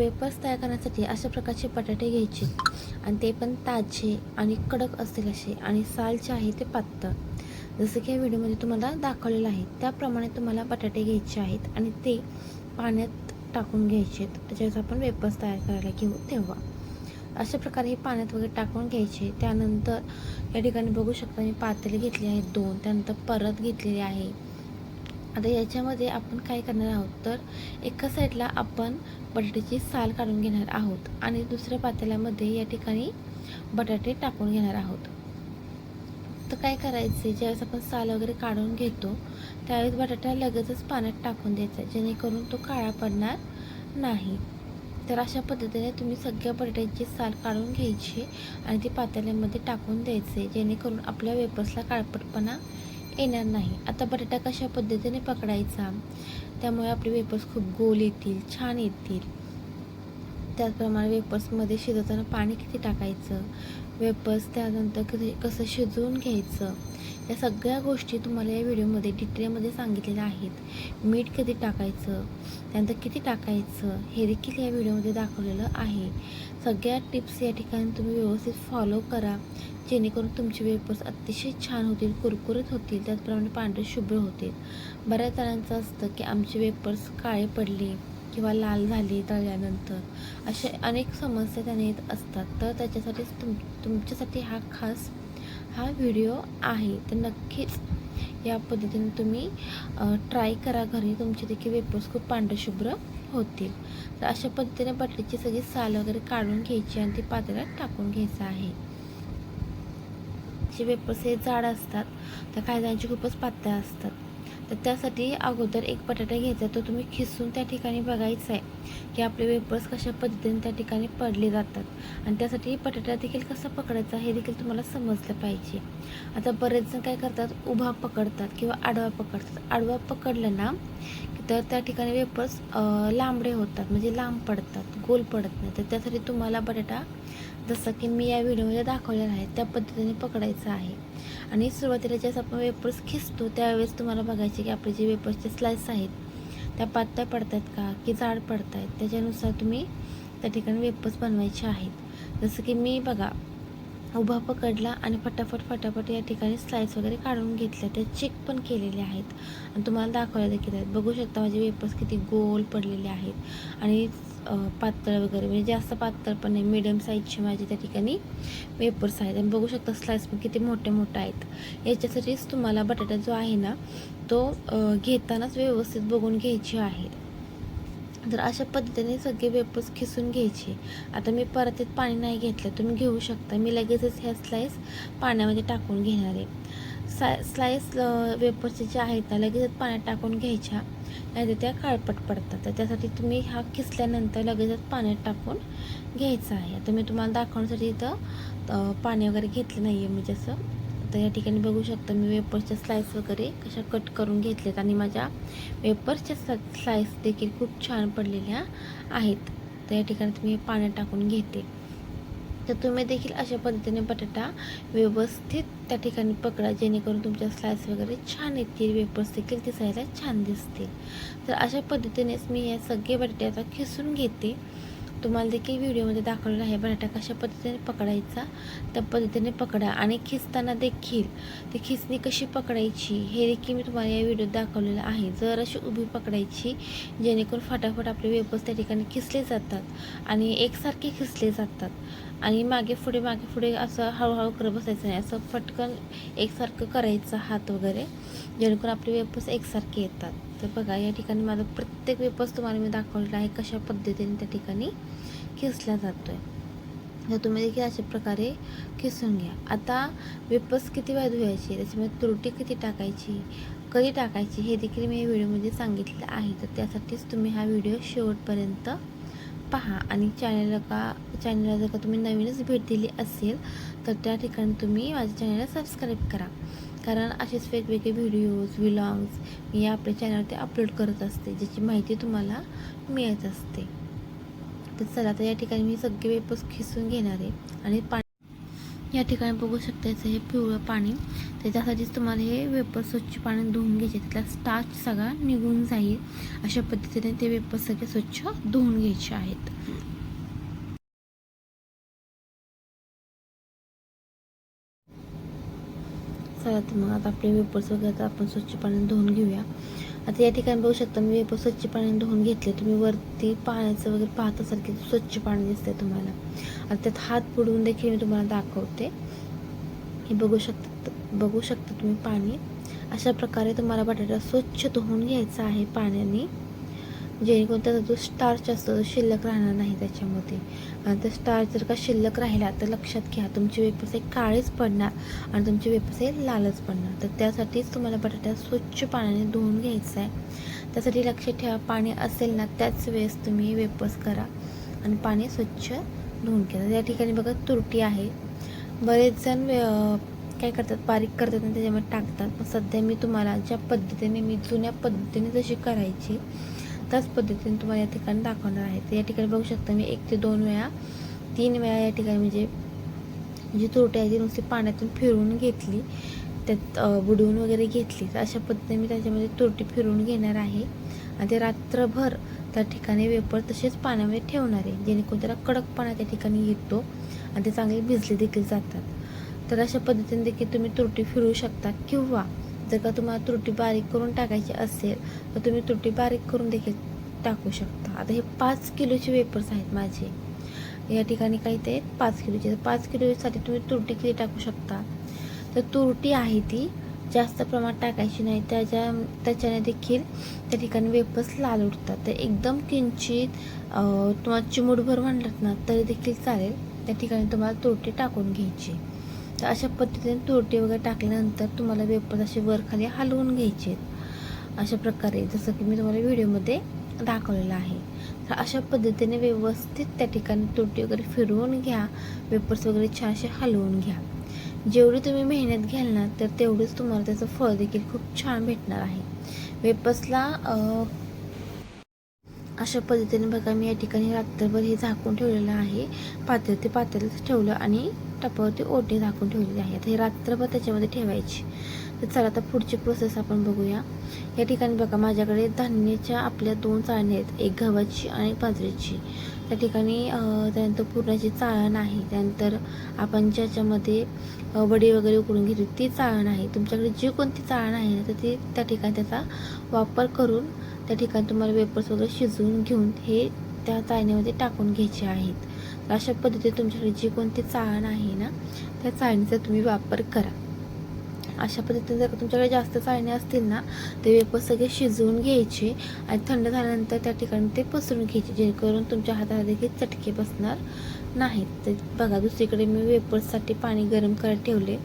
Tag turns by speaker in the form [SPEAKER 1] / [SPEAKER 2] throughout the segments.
[SPEAKER 1] Vapours तयार करण्यासाठी अशा प्रकारचे बटाटे घ्यायचे. आणि ते पण ताजे आणि कडक असतील असे. आणि साल जे आहे ते पातळ. जसं की या व्हिडिओमध्ये तुम्हाला दाखवलेलं आहे. त्याप्रमाणे तुम्हाला बटाटे घ्यायचे आहेत आणि ते पाण्यात टाकून घ्यायचे आहेत. ज्यावेळेस आपण वेपर्स तयार करायला घेऊ तेव्हा. अशा प्रकारे हे पाण्यात वगैरे टाकून घ्यायचे. त्यानंतर या ठिकाणी बघू शकता मी पातेले घेतले आहेत दोन. त्यानंतर परत घेतलेली आहे. आता याच्यामध्ये आपण काय करणार आहोत? तर एका साईडला आपण बटाट्याची साल काढून घेणार आहोत आणि दुसऱ्या पातेल्यामध्ये या ठिकाणी बटाटे टाकून घेणार आहोत. तर काय करायचे? ज्यावेळेस आपण साल वगैरे काढून घेतो त्यावेळेस बटाटा लगेचच पाण्यात टाकून द्यायचा जेणेकरून तो काळा पडणार नाही. तर अशा पद्धतीने तुम्ही सगळ्या बटाट्याची साल काढून घ्यायची आणि ती पातेल्यामध्ये टाकून द्यायचे जेणेकरून आपल्या वेपर्सला काळपटपणा येणार नाही. आता बटाटा कशा पद्धतीने पकडायचा? त्यामुळे आपले वेपर्स खूप गोल येतील छान येतील. त्याचप्रमाणे वेपर्समध्ये शिजवताना पाणी किती टाकायचं? वेपर्स त्यानंतर कधी कसं शिजवून घ्यायचं? या सगळ्या गोष्टी तुम्हाला या व्हिडिओमध्ये डिटेलमध्ये सांगितलेल्या आहेत. मीठ कधी टाकायचं? त्यानंतर किती टाकायचं? हे देखील या व्हिडिओमध्ये दाखवलेलं आहे. सगळ्या टिप्स या ठिकाणी तुम्ही व्यवस्थित फॉलो करा. जेणेकरून तुमचे वेपर्स अतिशय छान होतील कुरकुरीत होतील त्याचप्रमाणे पांढरे शुभ्र होतील. बऱ्याच जणांचं असतं की आमचे वेपर्स काळे पडले किंवा लाल झाले तळल्यानंतर. असे अनेक समस्या त्याने येत असतात. तर त्याच्यासाठीच तुम तुमच्यासाठी हा खास हा व्हिडिओ आहे. तर नक्कीच या पद्धतीने तुम्ही ट्राय करा घरी. तुमचे देखील वेपर्स खूप पांढरशुभ्र होतील. तर अशा पद्धतीने बटाट्याची सगळी साल वगैरे काढून घ्यायची आणि ती पातेल्यात टाकून घ्यायचं आहे. जे वेपर्स हे जाड असतात तर काही जणांचे खूपच पातळ असतात. तर त्यासाठी अगोदर एक बटाटा घ्यायचा तो तुम्ही खिसून त्या ठिकाणी बघायचा आहे की आपले वेपर्स कशा पद्धतीने त्या ठिकाणी पडले जातात. आणि त्यासाठी बटाटा देखील कसा पकडायचा हे देखील तुम्हाला समजलं पाहिजे. आता बरेच जण काय करतात? उभा पकडतात किंवा आडवा पकडतात. आडवा पकडलं ना तर त्या ठिकाणी वेपर्स लांबडे होतात. म्हणजे लांब पडतात गोल पडत नाही. तर त्यासाठी तुम्हाला बटाटा जसं की मी या व्हिडिओमध्ये दाखवलेला आहे त्या पद्धतीने पकडायचं आहे. आणि सुरुवातीला ज्यावेळेस आपण वेपर्स खिसतो त्यावेळेस तुम्हाला बघायचे की आपले जे वेपर्सचे स्लाइस आहेत त्या पातळ पडतात का की जाड पडत आहेत त्याच्यानुसार तुम्ही त्या ठिकाणी वेपर्स बनवायचे आहेत. जसं की मी बघा उभा पकडला आणि फटाफट फटाफट या ठिकाणी स्लाइस वगैरे काढून घेतल्या. त्या चेक पण केलेले आहेत. आणि तुम्हाला दाखवायला देखील आहेत. बघू शकता माझे वेपर्स किती गोल पडलेले आहेत. आणि पातळ वगैरे. म्हणजे जास्त पातळ पण नाही. मिडियम साईजचे माझे त्या ठिकाणी वेपर्स आहेत. आणि बघू शकता स्लाइस पण किती मोठे मोठे आहेत. याच्यासाठीच तुम्हाला बटाटा जो आहे ना तो घेतानाच व्यवस्थित बघून घ्यायची आहे. तर अशा पद्धतीने सगळे वेपर्स खिसून घ्यायचे. आता मी परत पाणी नाही घेतलं तुम्ही घेऊ शकता. मी लगेचच ह्या स्लाईस पाण्यामध्ये टाकून घेणार आहे. सा स्लाईस वेपर्सचे जे आहेत ना लगेचच पाण्यात टाकून घ्यायच्या. नाही त्या काळपट पडतात. तर त्यासाठी तुम्ही हा खिसल्यानंतर लगेचच पाण्यात टाकून घ्यायचा आहे. आता मी तुम्हाला दाखवण्यासाठी इथं पाणी वगैरे घेतलं नाही आहे म्हणजे असं तर या ठिकाणी बघू शकता मी वेपर्सचे स्लाईस वगैरे कशा कट करून घेतलेत आणि माझ्या वेपर्सच्या स्लाईस देखील खूप छान पडलेल्या आहेत. तर या ठिकाणी तुम्ही पाण्यात टाकून घेते. तर तुम्ही देखील अशा पद्धतीने बटाटा व्यवस्थित त्या ठिकाणी पकडा जेणेकरून तुमच्या स्लाईस वगैरे छान येतील वेपर्स देखील दिसायला छान दिसतील. तर अशा पद्धतीनेच मी या सगळे बटाटे आता खिसून घेते. तुम्हाला देखील व्हिडिओमध्ये दाखवलेला आहे बटाटा कशा पद्धतीने पकडायचा त्या पद्धतीने पकडा. आणि खिचताना देखील ती खिचणी कशी पकडायची हे देखील मी तुम्हाला या व्हिडिओत दाखवलेलं आहे. जर अशी उभी पकडायची जेणेकरून फटाफट आपले वेपर्स त्या ठिकाणी खिसले जातात आणि एकसारखे खिसले जातात. आणि मागे पुढे मागे पुढे असं हळूहळू करत बसायचं नाही असं फटकन एकसारखं करायचं हात वगैरे जेणेकरून आपले वेपर्स एकसारखे येतात. तर बघा या ठिकाणी माझं प्रत्येक वेपर्स तुम्हाला मी दाखवलेला आहे कशा पद्धतीने त्या ठिकाणी खिसला जातो आहे तर तुम्ही देखील अशा प्रकारे किसून घ्या. आता वेपर्स किती वेळ धुवायची त्याच्यामध्ये त्रुटी किती टाकायची कधी टाकायची हे देखील मी या व्हिडिओमध्ये सांगितलेलं आहे. तर त्यासाठीच तुम्ही हा व्हिडिओ शेवटपर्यंत पहा. आणि चॅनलला का चॅनलला जर का तुम्ही नवीनच भेट दिली असेल तर त्या ठिकाणी तुम्ही माझ्या चॅनलला सबस्क्राईब करा. कारण असेच वेगवेगळे व्हिडिओज व्हिलॉग्स मी आपल्या चॅनलवरती अपलोड करत असते ज्याची माहिती तुम्हाला मिळत असते. तर चला तर या ठिकाणी मी सगळे वेपर्स खिसून घेणार आहे आणि पाणी या ठिकाणी बघू शकता याचं हे पिवळं पाणी. त्याच्यासाठीच तुम्हाला हे वेपर स्वच्छ पाणी धुवून घ्यायचे त्यातला स्टार्च सगळा निघून जाईल. अशा पद्धतीने ते वेपर सगळे स्वच्छ धुवून घ्यायचे आहेत. चला तर मग आता आपले वेपर्स वगैरे तर आपण स्वच्छ पाण्याने धुवून घेऊया. आता या ठिकाणी बघू शकता मी वेपर स्वच्छ पाण्याने धुवून घेतले. तुम्ही वरती पाण्याचं वगैरे पाहत असाल की स्वच्छ पाणी दिसतंय तुम्हाला. आता त्यात हात बुडवून देखील मी तुम्हाला दाखवते. हे बघू शकता बघू शकता तुम्ही पाणी. अशा प्रकारे तुम्हाला बटाटा स्वच्छ धुवून घ्यायचा आहे पाण्याने. जेणेकरून त्याचा जो स्टार्च असतो तो शिल्लक राहणार नाही त्याच्यामध्ये. आणि ते स्टार्च जर का शिल्लक राहिला तर लक्षात घ्या तुमचे वेपर्स हे काळेच पडणार आणि तुमचे वेपर्स हे लालच पडणार. तर त्यासाठीच तुम्हाला बटाटा स्वच्छ पाण्याने धुवून घ्यायचा आहे. त्यासाठी लक्षात ठेवा पाणी असेल ना त्याच वेळेस तुम्ही वेपर्स करा आणि पाणी स्वच्छ धुवून घ्या. या ठिकाणी बघा तुरटी आहे. बरेच जण काय करतात बारीक करतात आणि त्याच्यामध्ये टाकतात. पण सध्या मी तुम्हाला ज्या पद्धतीने मी जुन्या पद्धतीने जशी करायची. त्याच पद्धतीने तुम्हाला या ठिकाणी दाखवणार आहे. तर या ठिकाणी बघू शकता मी एक ते दोन वेळा तीन वेळा या ठिकाणी म्हणजे जी तुरटी आहे ती नुसती पाण्यातून फिरवून घेतली त्यात बुडवून वगैरे घेतली. तर अशा पद्धतीने मी त्याच्यामध्ये तुरटी फिरवून घेणार आहे. आणि ते रात्रभर त्या ठिकाणी वेपर तसेच पाण्यामध्ये ठेवणार आहे. जेणेकरून त्याला कडकपणा त्या ठिकाणी येतो आणि ते चांगले भिजले देखील जातात. तर अशा पद्धतीने देखील तुम्ही तुरटी फिरवू शकता किंवा जर का तुम्हाला तुरटी बारीक करून टाकायची असेल तर तुम्ही तुरटी बारीक करून देखील टाकू शकता. आता हे पाच किलोचे वेपर्स आहेत माझे. या ठिकाणी काही ते पाच किलोचे तर पाच किलोसाठी तुम्ही तुरटी किती टाकू शकता? तर तुरटी आहे ती जास्त प्रमाणात टाकायची नाही. त्याच्या त्याच्याने देखील त्या ठिकाणी वेपर्स लाल उठतात तर एकदम किंचित तुम्हाला चिमुटभर म्हणलात ना तरी देखील चालेल. त्या ठिकाणी तुम्हाला तुरटी टाकून घ्यायची. तर अशा पद्धतीने तुरटी वगैरे टाकल्यानंतर तुम्हाला वेपर्स असे वरखाली हलवून घ्यायचे अशा प्रकारे जसं की मी तुम्हाला व्हिडिओमध्ये दाखवलेलं आहे. तर अशा पद्धतीने व्यवस्थित त्या ठिकाणी तुरटी वगैरे फिरवून घ्या. वेपर्स वगैरे छान असे हलवून घ्या. जेवढी तुम्ही मेहनत घ्याल ना तर तेवढंच तुम्हाला त्याचं फळ देखील खूप छान भेटणार आहे. वेपर्सला अशा पद्धतीने बघा मी या ठिकाणी रात्रभर हे झाकून ठेवलेलं आहे. पातळ ते पातेलच ठेवलं आणि टपावरती ओढणी झाकून ठेवलेली आहे आता हे रात्रभर त्याच्यामध्ये ठेवायची. तर चला आता पुढची प्रोसेस आपण बघूया. या ठिकाणी बघा माझ्याकडे धान्याच्या आपल्या दोन चाळणी आहेत. एक गव्हाची आणि एक बाजरीची. त्या ठिकाणी त्यानंतर पुरणाची चाळण आहे. त्यानंतर आपण ज्याच्यामध्ये वडी वगैरे उकडून घेतली ती चाळण आहे. तुमच्याकडे जी कोणती चाळण आहे ना तर ती त्या ठिकाणी त्याचा वापर करून त्या ठिकाणी तुम्हाला वेपर्स वगैरे शिजवून घेऊन हे त्या चाळणीमध्ये टाकून घ्यायचे आहेत. अशा पद्धतीने तुमच्याकडे जी कोणती चाळण आहे ना त्या चाळणीचा तुम्ही वापर करा. अशा पद्धतीने जर तुमच्याकडे जास्त चाळणी असतील ना ते वेपर्स सगळे शिजवून घ्यायचे आणि थंड झाल्यानंतर त्या ठिकाणी ते पसरून घ्यायचे जेणेकरून तुमच्या हाताला देखील चटके बसणार नाहीत. तर बघा दुसरीकडे मी वेपर्ससाठी पाणी गरम करत ठेवले.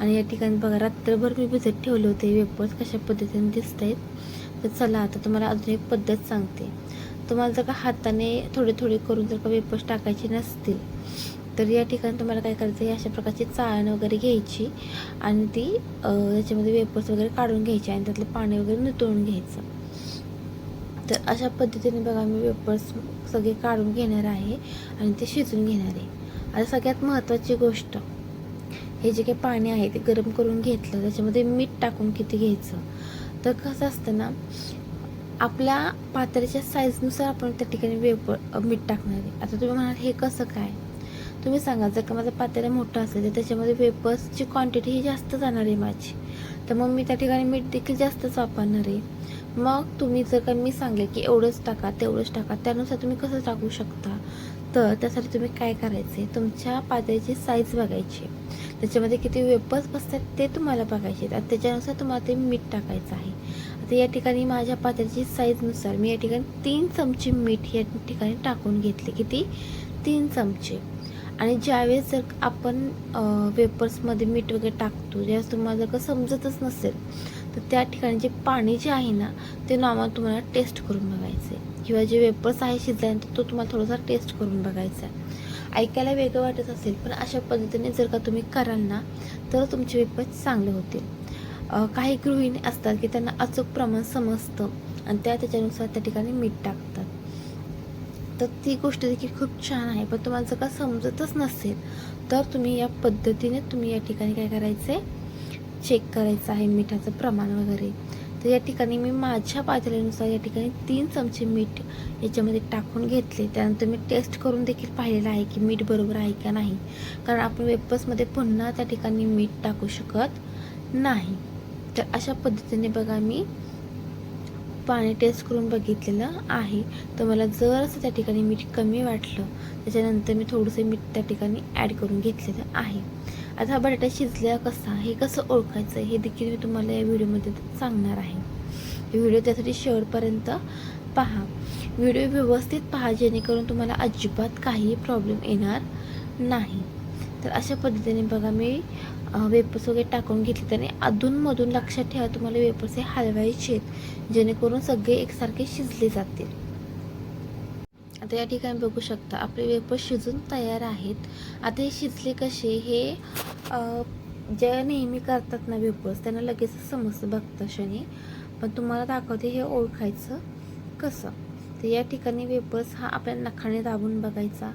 [SPEAKER 1] आणि या ठिकाणी बघा रात्रभर मी भिजत ठेवले होते वेपर्स कशा पद्धतीने दिसत आहेत तर चला आता तुम्हाला अजून एक पद्धत सांगते. तुम्हाला जर का हाताने थोडे थोडे करून जर का वेपर्स टाकायचे नसतील तर या ठिकाणी तुम्हाला काय करायचं आहे? अशा प्रकारची चाळण वगैरे घ्यायची आणि ती त्याच्यामध्ये वेपर्स वगैरे काढून घ्यायची आणि त्यातलं पाणी वगैरे नितळून घ्यायचं. तर अशा पद्धतीने बघा मी वेपर्स सगळे काढून घेणार आहे आणि ते शिजून घेणार आहे. आता सगळ्यात महत्त्वाची गोष्ट हे जे काही पाणी आहे ते गरम करून घेतलं त्याच्यामध्ये मीठ टाकून किती घ्यायचं? तर कसं असतं ना आपल्या पातळीच्या साईजनुसार आपण त्या ठिकाणी वेपर मीठ टाकणार आहे. आता तुम्ही म्हणाल हे कसं काय? तुम्ही सांगा जर का माझं पातेलं मोठं असेल तर त्याच्यामध्ये वेपर्सची क्वांटिटी ही जास्त जाणार आहे माझी. तर मग मी त्या ठिकाणी मीठ देखील जास्तच वापरणार आहे. मग तुम्ही जर का मी सांगेल की एवढंच टाका तेवढंच टाका त्यानुसार तुम्ही कसं टाकू शकता? तर त्यासाठी तुम्ही काय करायचे तुमच्या पातळीची साईज बघायची. त्याच्यामध्ये किती वेपर्स बसतात ते तुम्हाला बघायचे आणि त्याच्यानुसार तुम्हाला ते मीठ टाकायचं आहे. आता या ठिकाणी माझ्या पात्याची साईजनुसार मी या ठिकाणी तीन चमचे मीठ या ठिकाणी टाकून घेतले किती तीन चमचे. आणि ज्यावेळेस जर आपण वेपर्समध्ये मीठ वगैरे टाकतो ज्यावेळेस तुम्हाला जर का समजतच नसेल तर त्या ठिकाणी जे पाणी जे आहे ना ते नॉर्मल तुम्हाला टेस्ट करून बघायचं आहे. किंवा जे वेपर्स आहे शिजल्यानंतर तो तुम्हाला थोडासा टेस्ट करून बघायचा आहे. ऐकायला वेगळं वाटत असेल पण अशा पद्धतीने जर का तुम्ही कराल ना तर तुमचे वेपर्स चांगले होतील. काही गृहिणी असतात की त्यांना अचूक प्रमाण समजतं आणि त्या त्याच्यानुसार त्या ठिकाणी मीठ टाकतात. तर ती गोष्ट देखील खूप छान आहे. पण तुम्हाला जर का समजतच नसेल तर तुम्ही या पद्धतीने तुम्ही या ठिकाणी काय करायचं? आहे चेक करायचं आहे मिठाचं प्रमाण वगैरे. तर या ठिकाणी मी माझ्या पातळीनुसार या ठिकाणी तीन चमचे मीठ याच्यामध्ये टाकून घेतले. त्यानंतर मी टेस्ट करून देखील पाहिलेलं आहे की मीठ बरोबर आहे का नाही. कारण आपण वेपर्समध्ये पुन्हा त्या ठिकाणी मीठ टाकू शकत नाही. तर अशा पद्धतीने बघा मी पाणी टेस्ट करून बघितलेलं आहे. तर मला जर असं त्या ठिकाणी मीठ कमी वाटलं. त्याच्यानंतर मी थोडंसं मीठ त्या ठिकाणी ॲड करून घेतलेलं आहे. आता हा बटाटा शिजला कसा हे कसं ओळखायचं हे देखील मी तुम्हाला या व्हिडिओमध्ये सांगणार आहे. व्हिडिओ त्यासाठी शेवटपर्यंत पहा. व्हिडिओ व्यवस्थित पहा जेणेकरून तुम्हाला अजिबात काही प्रॉब्लेम येणार नाही. तर अशा पद्धतीने बघा मी वेपर्स वगैरे टाकून घेतले त्याने. अधूनमधून लक्षात ठेवा तुम्हाला वेपर्स हे हलवायचे आहेत जेणेकरून सगळे एकसारखे शिजले जातील. आता या ठिकाणी बघू शकता आपले वेपर्स शिजून तयार आहेत. आता हे शिजले कसे? हे ज्या जे नेहमी करतात ना वेपर्स त्यांना लगेच समजतं बघतं क्षणी. पण तुम्हाला दाखवते हे ओळखायचं कसं? तर या ठिकाणी वेपर्स हा आपल्या नखाने दाबून बघायचा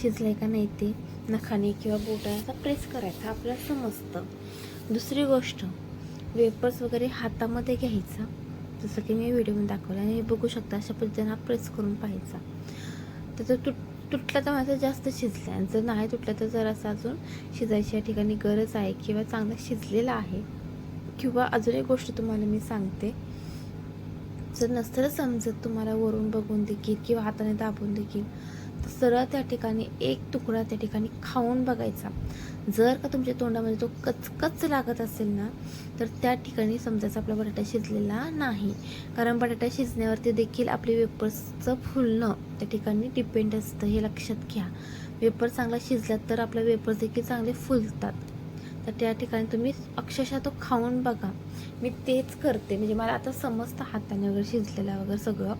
[SPEAKER 1] शिजलाय का नाही ते. नखाने किंवा बोटाचा प्रेस करायचा आपल्याला समजतं. दुसरी गोष्ट वेपर्स वगैरे हातामध्ये घ्यायचा. जसं की मी व्हिडिओमध्ये दाखवलं आणि हे बघू शकता अशा पद्धतीने हा प्रेस करून पाहायचा. तर तो तुट तुटला तर माझा जास्त शिजला आणि जर नाही तुटला तर जरासा अजून शिजायची या ठिकाणी गरज आहे किंवा चांगला शिजलेला आहे. किंवा अजून एक गोष्ट तुम्हाला मी सांगते. जर नसतं समजत तुम्हाला वरून बघून देखील किंवा हाताने दाबून देखील सरळ त्या ठिकाणी एक तुकडा त्या ठिकाणी खाऊन बघायचा. जर का तुमच्या तोंडामध्ये तो कचकच लागत असेल ना तर त्या ठिकाणी समजायचं आपला बटाटा शिजलेला नाही कारण बटाटा शिजण्यावरती देखील आपले वेपर्सचं फुलणं त्या ठिकाणी डिपेंड असतं हे लक्षात घ्या. वेपर चांगला शिजला तर आपले वेपर्स देखील चांगले फुलतात. तर त्या ठिकाणी तुम्ही अक्षरशः तो खाऊन बघा. मी तेच करते. म्हणजे मला आता समजतं हाताने वगैरे शिजलेलं वगैरे सगळं.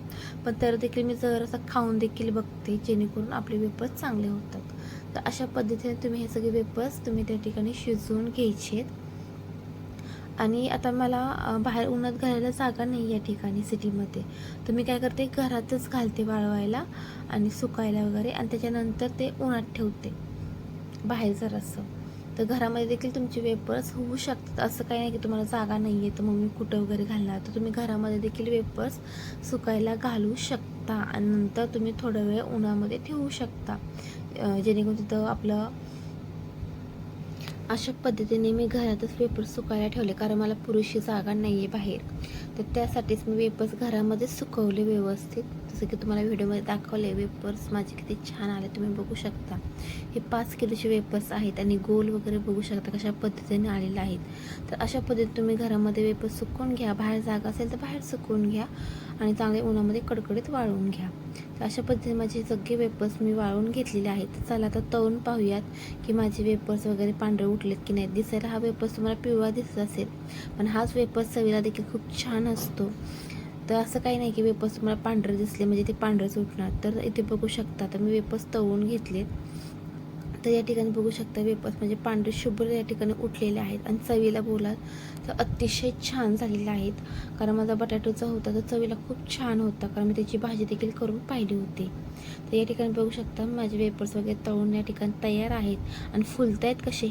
[SPEAKER 1] पण तर देखील मी जरासं खाऊन देखील बघते जेणेकरून आपले वेपर्स चांगले होतात. तर अशा पद्धतीने तुम्ही हे सगळे वेपर्स तुम्ही त्या ठिकाणी शिजवून घ्यायचे आणि आता मला बाहेर उन्हात घालायला जागा नाही या ठिकाणी सिटीमध्ये. तर मी काय करते घरातच घालते वाळवायला आणि सुकायला वगैरे. आणि त्याच्यानंतर ते उन्हात ठेवते. बाहेर जरासं. तर घरामध्ये देखील तुमचे वेपर्स होऊ शकतात. असं काही नाही की तुम्हाला जागा नाही आहे तर मग मी कुठं वगैरे घालणार? तर तुम्ही घरामध्ये देखील वेपर्स सुकायला घालू शकता आणि नंतर तुम्ही थोडा वेळ उन्हामध्ये ठेवू शकता. जेणेकरून तिथं आपलं अशा पद्धतीने मी घरातच वेपर्स सुकायला ठेवले. कारण मला पुरेशी जागा नाही आहे बाहेर. तर त्यासाठीच मी वेपर्स घरामध्ये सुकवले व्यवस्थित. जसं की तुम्हाला व्हिडिओमध्ये दाखवले वेपर्स माझे किती छान आले तुम्ही बघू शकता. हे पाच किलोचे वेपर्स आहेत आणि गोल वगैरे बघू शकता कशा पद्धतीने आलेले आहेत. तर अशा पद्धतीने तुम्ही घरामध्ये वेपर्स सुकवून घ्या. बाहेर जागा असेल तर बाहेर सुकवून घ्या आणि चांगले उन्हामध्ये कडकडीत वाळवून घ्या. तर अशा पद्धतीने माझे सगळे वेपर्स मी वाळवून घेतलेले आहेत. चला आता तळून पाहूयात की माझे वेपर्स वगैरे पांढरे उठलेत की नाही दिसायला हा वेपर्स तुम्हाला पिवळा दिसत असेल पण हाच वेपर्स चवीला देखील खूप छान असतो. तर असं काही नाही की वेपर्स तुम्हाला पांढरे दिसले म्हणजे ते पांढरंच उठणार. तर इथे बघू शकता तर मी वेपर्स तळून घेतलेत. तर या ठिकाणी बघू शकता वेपर्स म्हणजे पांढरे शुभ्र या ठिकाणी उठलेले आहेत आणि चवीला बोलाल तर अतिशय छान झालेले आहेत. कारण माझा बटाटोचा होता तर चवीला खूप छान होता. कारण मी त्याची भाजी देखील करून पाहिली होती. तर या ठिकाणी बघू शकता माझे वेपर्स वगैरे तळून या ठिकाणी तयार आहेत. आणि फुलत आहेत कसे?